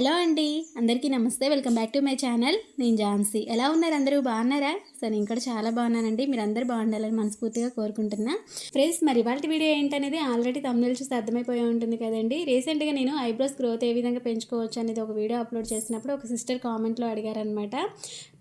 Hello అండి అందరికీ నమస్తే. Welcome back to my channel. నేను ఝాన్సీ. ఎలా ఉన్నారు అందరూ? బాగున్నారా? సో నేను కూడా చాలా బాగున్నానండి. మీరు అందరూ బాగుండాలని మనస్ఫూర్తిగా కోరుకుంటున్నా. ఫ్రెండ్స్ మరి ఇవాళ వీడియో ఏంటనేది ఆల్రెడీ తమిళ చూసి అర్థమైపోయి ఉంటుంది కదండి. రీసెంట్గా నేను ఐబ్రోస్ గ్రోత్ ఏ విధంగా పెంచుకోవచ్చు అనేది ఒక వీడియో అప్లోడ్ చేసినప్పుడు ఒక సిస్టర్ కామెంట్లో అడిగారనమాట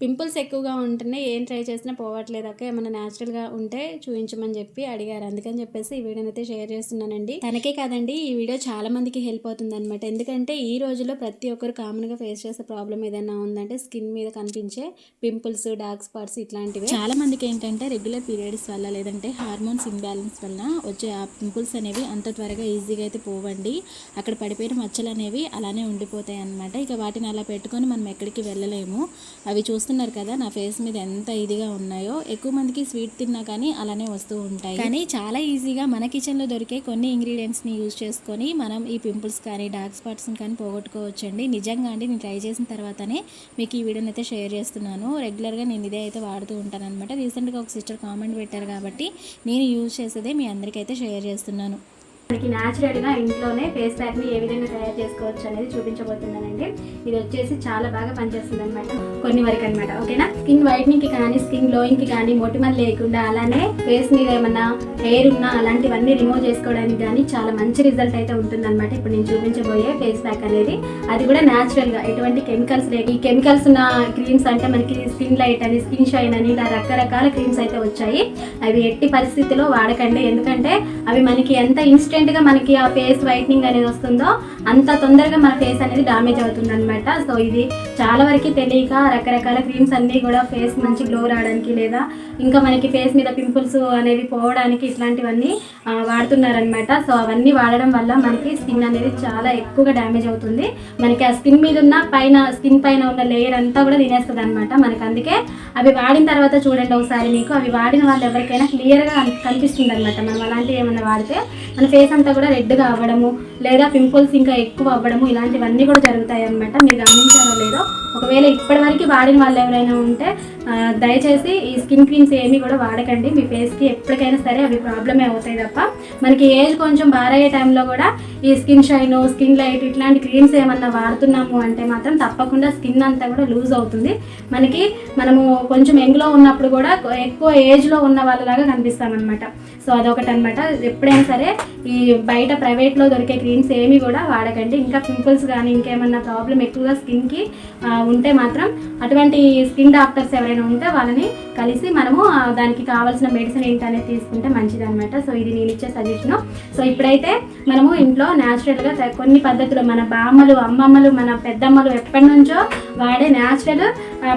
పింపుల్స్ ఎక్కువగా ఉంటున్నాయి ఏం ట్రై చేసినా పోవట్లేదు అక్క. ఏమైనా న్యాచురల్గా ఉంటే చూపించమని చెప్పి అడిగారు. అందుకని చెప్పేసి ఈ వీడియోని అయితే షేర్ చేస్తున్నానండి. తనకే కాదండి ఈ వీడియో చాలా మందికి హెల్ప్ అవుతుంది అనమాట ఎందుకంటే ఈ రోజుల్లో ప్రతి ఒక్కరు కామన్గా ఫేస్ చేసే ప్రాబ్లం ఏదైనా ఉందంటే స్కిన్ మీద కనిపించే పింపుల్స్ డార్క్ స్పాట్స్ ఇట్లాంటివి. చాలా మందికి ఏంటంటే రెగ్యులర్ పీరియడ్స్ వల్ల లేదంటే హార్మోన్స్ ఇంబ్యాలెన్స్ వల్ల వచ్చే ఆ పింపుల్స్ అనేవి అంత త్వరగా ఈజీగా అయితే పోవండి. అక్కడ పడిపోయిన మచ్చలు అనేవి అలానే ఉండిపోతాయి అనమాట ఇక వాటిని అలా పెట్టుకొని మనం ఎక్కడికి వెళ్ళలేము. అవి చూస్తున్నారు కదా నా ఫేస్ మీద ఎంత ఇదిగా ఉన్నాయో ఎక్కువ మందికి స్వీట్ తిన్నా కానీ అలానే వస్తూ ఉంటాయి. కానీ చాలా ఈజీగా మన కిచెన్లో దొరికే కొన్ని ఇంగ్రీడియంట్స్ని యూజ్ చేసుకొని మనం ఈ పింపుల్స్ కానీ డార్క్ స్పాట్స్ని కానీ పోగొట్టుకోవచ్చండి. నిజంగా అండి నేను ట్రై చేసిన తర్వాతనే మీకు ఈ వీడియోని అయితే షేర్ చేస్తున్నాను. రెగ్యులర్గా నేను ఇదే అయితే వాడుతూ ఉంటాను అనమాట రీసెంట్గా ఒక సిస్టర్ కామెంట్ పెట్టారు కాబట్టి నేను యూజ్ చేసేదే మీ అందరికైతే షేర్ చేస్తున్నాను. మనకి న్యాచురల్గా ఇంట్లోనే ఫేస్ ప్యాక్ని ఏ విధంగా తయారు చేసుకోవచ్చు అనేది చూపించబోతున్నానండి. ఇది వచ్చేసి చాలా బాగా పనిచేస్తుంది అనమాట కొన్ని వరకు అనమాట ఓకేనా? స్కిన్ వైట్నింగ్కి కానీ స్కిన్ గ్లోయింగ్కి కానీ మొటిమలు లేకుండా అలానే ఫేస్ మీద ఏమన్నా హెయిర్ ఉన్నా అలాంటివన్నీ రిమూవ్ చేసుకోవడానికి కానీ చాలా మంచి రిజల్ట్ అయితే ఉంటుందన్నమాట. ఇప్పుడు నేను చూపించబోయే ఫేస్ ప్యాక్ అనేది. అది కూడా న్యాచురల్గా ఎటువంటి కెమికల్స్ లేదు ఈ కెమికల్స్ ఉన్న క్రీమ్స్ అంటే మనకి స్కిన్ లైట్ అని స్కిన్ షైన్ అని ఇలా రకరకాల క్రీమ్స్ అయితే వచ్చాయి. అవి ఎట్టి పరిస్థితిలో వాడకండి. ఎందుకంటే అవి మనకి ఎంత ఇన్స్టెంట్ గా మనకి ఆ ఫేస్ వైట్నింగ్ అనేది వస్తుందో అంత తొందరగా మన ఫేస్ అనేది డామేజ్ అవుతుంది అనమాట సో ఇది చాలా వరకు తెలియక రకరకాల క్రీమ్స్ అన్నీ కూడా ఫేస్ మంచి గ్లో రావడానికి లేదా ఇంకా మనకి ఫేస్ మీద పింపుల్స్ అనేవి పోవడానికి ఇట్లాంటివన్నీ వాడుతున్నారనమాట సో అవన్నీ వాడడం వల్ల మనకి స్కిన్ అనేది చాలా ఎక్కువగా డ్యామేజ్ అవుతుంది. మనకి ఆ స్కిన్ మీద ఉన్న పైన స్కిన్ పైన ఉన్న లేయర్ అంతా కూడా తినేస్తుంది అనమాట మనకి అందుకే అవి వాడిన తర్వాత చూడండి ఒకసారి మీకు. అవి వాడిన వాళ్ళు ఎవరికైనా క్లియర్గా కనిపిస్తుంది అనమాట మనం అలాంటివి ఏమైనా వాడితే మన ఫేస్ అంతా కూడా రెడ్గా అవ్వడము లేదా పింపుల్స్ ఇంకా ఎక్కువ అవ్వడము ఇలాంటివన్నీ కూడా జరుగుతాయి అనమాట మీరు గమనించారో లేదో ఒకవేళ ఇప్పటివరకు వాడిన వాళ్ళు ఎవరైనా ఉంటే దయచేసి ఈ స్కిన్ క్రీమ్స్ ఏమీ కూడా వాడకండి. మీ ఫేస్కి ఎప్పటికైనా సరే అవి ప్రాబ్లమే అవుతాయి తప్ప. మనకి ఏజ్ కొంచెం బారయ్యే టైంలో కూడా ఈ స్కిన్ షైన్ స్కిన్ లైట్ ఇట్లాంటి క్రీమ్స్ ఏమన్నా వాడుతున్నాము అంటే మాత్రం తప్పకుండా స్కిన్ అంతా కూడా లూజ్ అవుతుంది. మనకి మనము కొంచెం యంగ్లో ఉన్నప్పుడు కూడా ఎక్కువ ఏజ్లో ఉన్న వాళ్ళలాగా కనిపిస్తామన్నమాట. సో అదొకటి అనమాట ఎప్పుడైనా సరే ఈ బయట ప్రైవేట్లో దొరికే క్రీమ్స్ ఏమి కూడా వాడకండి. ఇంకా పింపుల్స్ కానీ ఇంకేమన్నా ప్రాబ్లం ఎక్కువగా స్కిన్కి ఉంటే మాత్రం అటువంటి స్కిన్ డాక్టర్స్ ఎవరైనా ఉంటే వాళ్ళని కలిసి మనము దానికి కావాల్సిన మెడిసిన్ ఏంటనేది తీసుకుంటే మంచిది అనమాట సో ఇది నేను ఇచ్చే సజెషను సో ఇప్పుడైతే మనము ఇంట్లో న్యాచురల్గా కొన్ని పద్ధతులు మన బామ్మలు అమ్మమ్మలు మన పెద్దమ్మలు ఎప్పటి నుంచో వాడే న్యాచురల్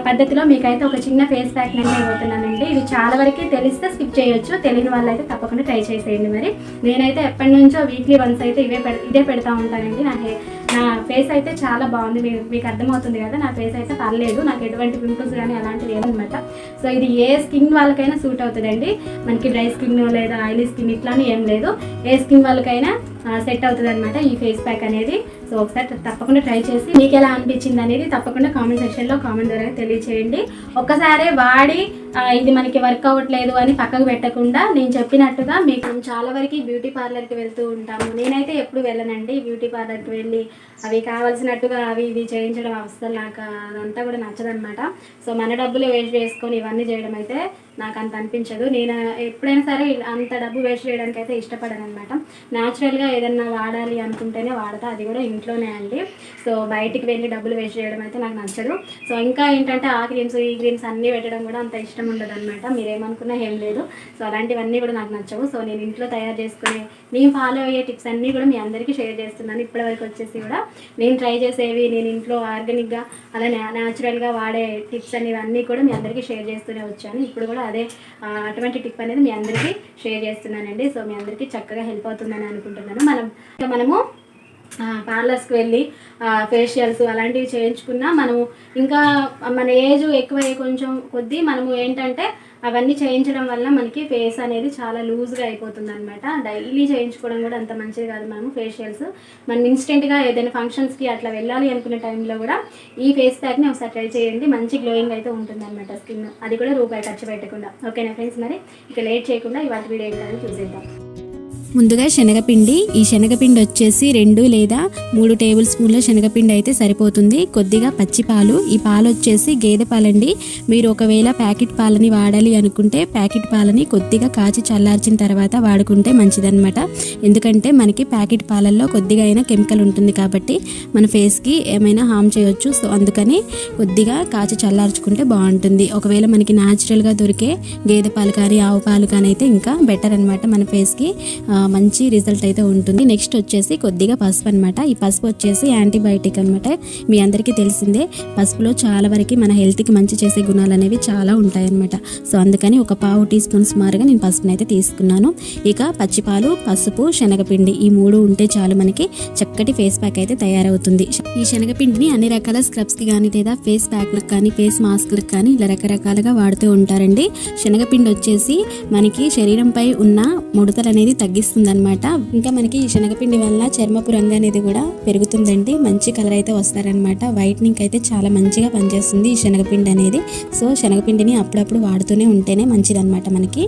పద్ధతిలో మీకైతే ఒక చిన్న ఫేస్ ప్యాక్ నేను ఇవ్వబోతున్నానండి. ఇది చాలా వరకు తెలిస్తే స్కిప్ చేయొచ్చు. తెలియని వాళ్ళైతే తప్పకుండా ట్రై చేసేయండి మరి. నేనైతే ఎప్పటి నుంచో వీక్లీ వన్స్ అయితే ఇవే పెడ ఇదే పెడతా ఉంటానండి. నా హెయిర్ నా ఫేస్ అయితే చాలా బాగుంది. మీ- మీకు అర్థమవుతుంది కదా నా ఫేస్ అయితే పర్లేదు. నాకు ఎటువంటి పింపుల్స్ కానీ అలాంటివి ఏమన్నమాట సో ఇది ఏ స్కిన్ వాళ్ళకైనా సూట్ అవుతుందండి. మనకి డ్రై స్కిన్ లేదా ఆయిలీ స్కిన్ ఇట్లానే ఏం లేదు. ఏ స్కిన్ వాళ్ళకైనా సెట్ అవుతుంది అనమాట ఈ ఫేస్ ప్యాక్ అనేది. సో ఒకసారి తప్పకుండా ట్రై చేసి మీకు ఎలా అనిపించింది అనేది తప్పకుండా కామెంట్ సెక్షన్లో కామెంట్ ద్వారా తెలియచేయండి. ఒక్కసారే వాడి ఇది మనకి వర్క్ అవ్వట్లేదు అని పక్కకు పెట్టకుండా నేను చెప్పినట్టుగా మీకు చాలా వరకు బ్యూటీ పార్లర్కి వెళ్తూ ఉంటాము. నేనైతే ఎప్పుడు వెళ్ళనండి బ్యూటీ పార్లర్కి వెళ్ళి. అవి కావాల్సినట్టుగా అవి ఇవి చేయించడం అసలు నాకు అదంతా కూడా నచ్చదనమాట సో మన డబ్బులు వేస్ట్ చేసుకొని ఇవన్నీ చేయడం అయితే నాకు అంత అనిపించదు. నేను ఎప్పుడైనా సరే అంత డబ్బు వేస్ట్ చేయడానికి అయితే ఇష్టపడను అనమాట న్యాచురల్గా ఏదన్నా వాడాలి అనుకుంటేనే వాడతా. అది కూడా ఇంట్లోనే అండి. సో బయటికి వెళ్ళి డబ్బులు వేస్ట్ చేయడం అయితే నాకు నచ్చదు. సో ఇంకా ఏంటంటే ఆ క్రీమ్స్ ఈ క్రీమ్స్ అన్నీ పెట్టడం కూడా అంత ఇష్టం ఉండదు అనమాట మీరేమనుకున్నా ఏం లేదు. సో అలాంటివన్నీ కూడా నాకు నచ్చవు. సో నేను ఇంట్లో తయారు చేసుకునే నేను ఫాలో అయ్యే టిప్స్ అన్నీ కూడా మీ అందరికీ షేర్ చేస్తున్నాను. ఇప్పటివరకు వచ్చేసి కూడా నేను ట్రై చేసేవి నేను ఇంట్లో ఆర్గానిక్గా అలా న్యాచురల్గా వాడే టిప్స్ అనేవి అన్నీ కూడా మీ అందరికీ షేర్ చేస్తూనే వచ్చాను. ఇప్పుడు కూడా అదే అటువంటి టిప్ అనేది మీ అందరికీ షేర్ చేస్తున్నానండి. సో మీ అందరికీ చక్కగా హెల్ప్ అవుతుందని అనుకుంటున్నాను. మనం మనము పార్లర్స్కి వెళ్ళి ఫేషియల్స్ అలాంటివి చేయించుకున్నా మనము ఇంకా మన ఏజ్ ఎక్కువ కొంచెం కొద్దీ మనము ఏంటంటే అవన్నీ చేయించడం వల్ల మనకి ఫేస్ అనేది చాలా లూజ్గా అయిపోతుంది అనమాట డైలీ చేయించుకోవడం కూడా అంత మంచిది కాదు మనము ఫేషియల్స్. మనం ఇన్స్టెంట్గా ఏదైనా ఫంక్షన్స్కి అట్లా వెళ్ళాలి అనుకునే టైంలో కూడా ఈ ఫేస్ ప్యాక్ని ఒకసారి ట్రై చేయండి. మంచి గ్లోయింగ్ అయితే ఉంటుంది అనమాట స్కిన్. అది కూడా రూపాయి ఖర్చు పెట్టకుండా. ఓకేనా ఫ్రెండ్స్ మరి? ఇక లేట్ చేయకుండా ఇవాళ వీడియో ఏంటని చూసేద్దాం. ముందుగా శనగపిండి. ఈ శనగపిండి వచ్చేసి రెండు లేదా మూడు టేబుల్ స్పూన్ల శనగపిండి అయితే సరిపోతుంది. కొద్దిగా పచ్చి పాలు ఈ పాలు వచ్చేసి గేదె పాలండి. మీరు ఒకవేళ ప్యాకెట్ పాలని వాడాలి అనుకుంటే ప్యాకెట్ పాలని కొద్దిగా కాచి చల్లార్చిన తర్వాత వాడుకుంటే మంచిదన్నమాట. ఎందుకంటే మనకి ప్యాకెట్ పాలల్లో కొద్దిగా అయినా కెమికల్ ఉంటుంది కాబట్టి మన ఫేస్కి ఏమైనా హామ్ చేయొచ్చు. సో అందుకని కొద్దిగా కాచి చల్లార్చుకుంటే బాగుంటుంది. ఒకవేళ మనకి న్యాచురల్గా దొరికే గేదె పాలు కానీ ఆవు పాలు కానీ అయితే ఇంకా బెటర్ అనమాట మన ఫేస్కి. మంచి రిజల్ట్ అయితే ఉంటుంది. నెక్స్ట్ వచ్చేసి కొద్దిగా పసుపు అనమాట ఈ పసుపు వచ్చేసి యాంటీబయాటిక్ అనమాట మీ అందరికీ తెలిసిందే పసుపులో చాలా వరకు మన హెల్త్కి మంచి చేసే గుణాలు అనేవి చాలా ఉంటాయన్నమాట. సో అందుకని ఒక పావు టీ స్పూన్ సుమారుగా నేను పసుపుని అయితే తీసుకున్నాను. ఇక పచ్చిపాలు పసుపు శనగపిండి ఈ మూడు ఉంటే చాలు మనకి చక్కటి ఫేస్ ప్యాక్ అయితే తయారవుతుంది. ఈ శనగపిండిని అన్ని రకాల స్క్రబ్స్కి కానీ లేదా ఫేస్ ప్యాక్లకు కానీ ఫేస్ మాస్క్లకు కానీ ఇలా రకరకాలుగా వాడుతూ ఉంటారండి. శనగపిండి వచ్చేసి మనకి శరీరంపై ఉన్న ముడతలు అనేది తగ్గిస్తుంది వస్తుందన్నమాట. ఇంకా మనకి ఈ శనగపిండి వల్ల చర్మపు రంగు అనేది కూడా పెరుగుతుందండి. మంచి కలర్ అయితే వస్తారనమాట వైట్నింగ్ అయితే చాలా మంచిగా పనిచేస్తుంది ఈ శనగపిండి అనేది. సో శనగపిండిని అప్పుడప్పుడు వాడుతూనే ఉంటేనే మంచిదన్నమాట మనకి.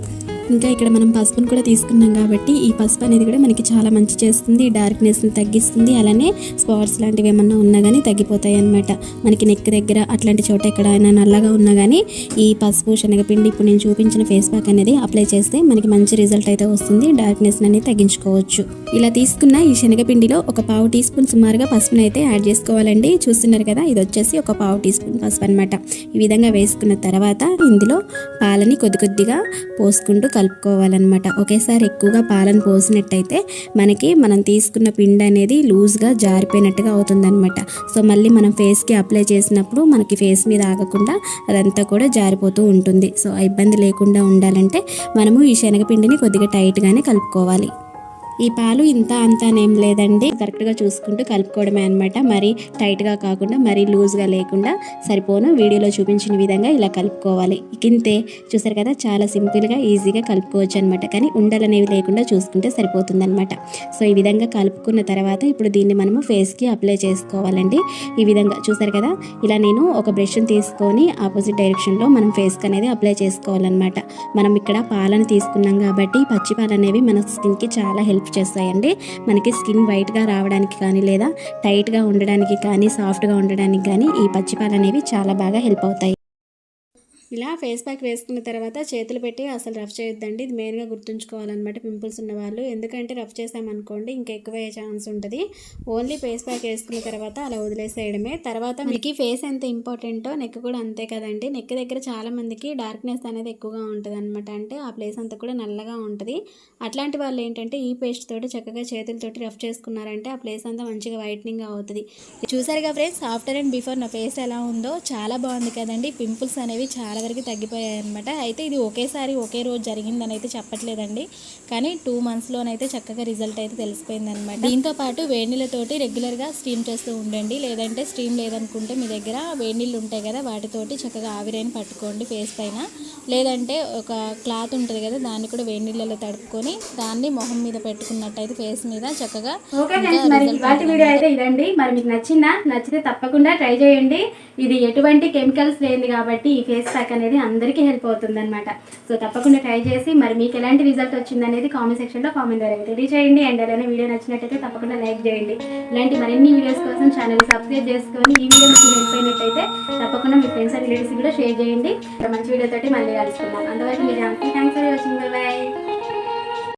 ఇంకా ఇక్కడ మనం పసుపును కూడా తీసుకున్నాం కాబట్టి ఈ పసుపు అనేది కూడా మనకి చాలా మంచి చేస్తుంది. డార్క్నెస్ని తగ్గిస్తుంది. అలానే స్పాట్స్ లాంటివి ఏమన్నా ఉన్నా కానీ తగ్గిపోతాయి అనమాట మనకి నెక్ దగ్గర అట్లాంటి చోట ఎక్కడైనా నల్లగా ఉన్నా కానీ ఈ పసుపు శనగపిండి ఇప్పుడు నేను చూపించిన ఫేస్ ప్యాక్ అనేది అప్లై చేస్తే మనకి మంచి రిజల్ట్ అయితే వస్తుంది. డార్క్నెస్ అనేది తగ్గించుకోవచ్చు. ఇలా తీసుకున్న ఈ శనగపిండిలో ఒక పావు టీ స్పూన్ సుమారుగా పసుపుని అయితే యాడ్ చేసుకోవాలండి. చూస్తున్నారు కదా ఇది వచ్చేసి ఒక పావు టీ స్పూన్ పసుపు అనమాట ఈ విధంగా వేసుకున్న తర్వాత ఇందులో పాలని కొద్ది కొద్దిగా పోసుకుంటూ కలుపుకోవాలన్నమాట. ఒకేసారి ఎక్కువగా పాలను పోసినట్టయితే మనకి మనం తీసుకున్న పిండి అనేది లూజ్గా జారిపోయినట్టుగా అవుతుందన్నమాట. సో మళ్ళీ మనం ఫేస్కి అప్లై చేసినప్పుడు మనకి ఫేస్ మీద ఆగకుండా అదంతా కూడా జారిపోతూ ఉంటుంది. సో ఆ ఇబ్బంది లేకుండా ఉండాలంటే మనము ఈ శనగపిండిని కొద్దిగా టైట్గానే కలుపుకోవాలి. ఈ పాలు ఇంత అంతానేం లేదండి. కరెక్ట్గా చూసుకుంటూ కలుపుకోవడమే అనమాట మరీ టైట్గా కాకుండా మరీ లూజ్గా లేకుండా సరిపోను. వీడియోలో చూపించిన విధంగా ఇలా కలుపుకోవాలి. ఇంతే. చూసారు కదా చాలా సింపుల్గా ఈజీగా కలుపుకోవచ్చు అనమాట కానీ ఉండలు అనేవి లేకుండా చూసుకుంటే సరిపోతుందనమాట సో ఈ విధంగా కలుపుకున్న తర్వాత ఇప్పుడు దీన్ని మనము ఫేస్కి అప్లై చేసుకోవాలండి. ఈ విధంగా చూసారు కదా ఇలా నేను ఒక బ్రష్ని తీసుకొని ఆపోజిట్ డైరెక్షన్లో మనం ఫేస్కి అనేది అప్లై చేసుకోవాలన్నమాట. మనం ఇక్కడ పాలను తీసుకున్నాం కాబట్టి పచ్చి పాలు అనేవి మన స్కిన్కి చాలా హెల్ప్ చేస్తాయండి. మనకి స్కిన్ వైట్గా రావడానికి కానీ లేదా టైట్గా ఉండడానికి కానీ సాఫ్ట్గా ఉండడానికి కానీ ఈ పచ్చిపాలు అనేవి చాలా బాగా హెల్ప్ అవుతాయి. ఇలా ఫేస్ ప్యాక్ వేసుకున్న తర్వాత చేతులు పెట్టి అసలు రఫ్ చేయొద్దండి. ఇది మెయిన్గా గుర్తుంచుకోవాలన్నమాట పింపుల్స్ ఉన్న వాళ్ళు ఎందుకంటే రఫ్ చేసామనుకోండి ఇంకా ఎక్కువ అయ్యే ఛాన్స్ ఉంటుంది. ఓన్లీ ఫేస్ ప్యాక్ వేసుకున్న తర్వాత అలా వదిలేసేయడమే. తర్వాత మీకు ఫేస్ ఎంత ఇంపార్టెంటో నెక్ కూడా అంతే కదండి. నెక్ దగ్గర చాలా మందికి డార్క్నెస్ అనేది ఎక్కువగా ఉంటుంది అనమాట అంటే ఆ ప్లేస్ అంతా కూడా నల్లగా ఉంటుంది. అట్లాంటి వాళ్ళు ఏంటంటే ఈ పేస్ట్ తోటి చక్కగా చేతులతోటి రఫ్ చేసుకున్నారంటే ఆ ప్లేస్ అంతా మంచిగా వైట్నింగ్ అవుతుంది. చూసారుగా ఫ్రెండ్స్ ఆఫ్టర్ అండ్ బిఫోర్ నా ఫేస్ ఎలా ఉందో చాలా బాగుంది కదండి. పింపుల్స్ అనేవి చాలా వరకు తగ్గిపోయాయి అనమాట అయితే ఇది ఒకేసారి ఒకే రోజు జరిగిందని అయితే చెప్పట్లేదండి. కానీ టూ మంత్స్లోనైతే చక్కగా రిజల్ట్ అయితే తెలిసిపోయింది అనమాట దీంతో పాటు వేడినీళ్ళతోటి రెగ్యులర్గా స్టీమ్ చేస్తూ ఉండండి. లేదంటే స్టీమ్ లేదనుకుంటే మీ దగ్గర వేడినీళ్ళు ఉంటాయి కదా వాటితోటి చక్కగా ఆవిరైన పట్టుకోండి ఫేస్ పైన. లేదంటే ఒక క్లాత్ ఉంటుంది కదా దాన్ని కూడా వేడి నీళ్ళలో తడుపుకొని దాన్ని మొహం మీద పెట్టుకున్నట్టయితే ఫేస్ మీద చక్కగా ఓకే ఇంకా ఫ్రెండ్స్ మరి result ఇవాటి ఉంటుంది. వీడియో అయితే ఇదండి. మరి మీకు నచ్చిందా? నచ్చితే తప్పకుండా ట్రై చేయండి. ఇది ఎటువంటి కెమికల్స్ లేనిది కాబట్టి ఈ ఫేస్ ప్యాక్ అనేది అందరికీ హెల్ప్ అవుతుంది అనమాట సో తప్పకుండా ట్రై చేసి మరి మీకు ఎలాంటి రిజల్ట్ వచ్చింది అనేది కామెంట్ సెక్షన్లో కామెంట్ ద్వారా తెలియజేయండి అండ్ అలానే వీడియో నచ్చినట్టయితే తప్పకుండా లైక్ చేయండి. ఇలాంటి మరిన్ని వీడియోస్ కోసం ఛానల్ సబ్స్క్రైబ్ చేసుకొని ఈ వీడియో మీకు హెల్ప్ అయినట్టయితే తప్పకుండా మీ ఫ్రెండ్స్ అండ్ రిలేటివ్స్ కూడా షేర్ చేయండి. మంచి వీడియోతో మళ్ళీ కలుసుకుందాం. అందువల్ల మీరు థ్యాంక్స్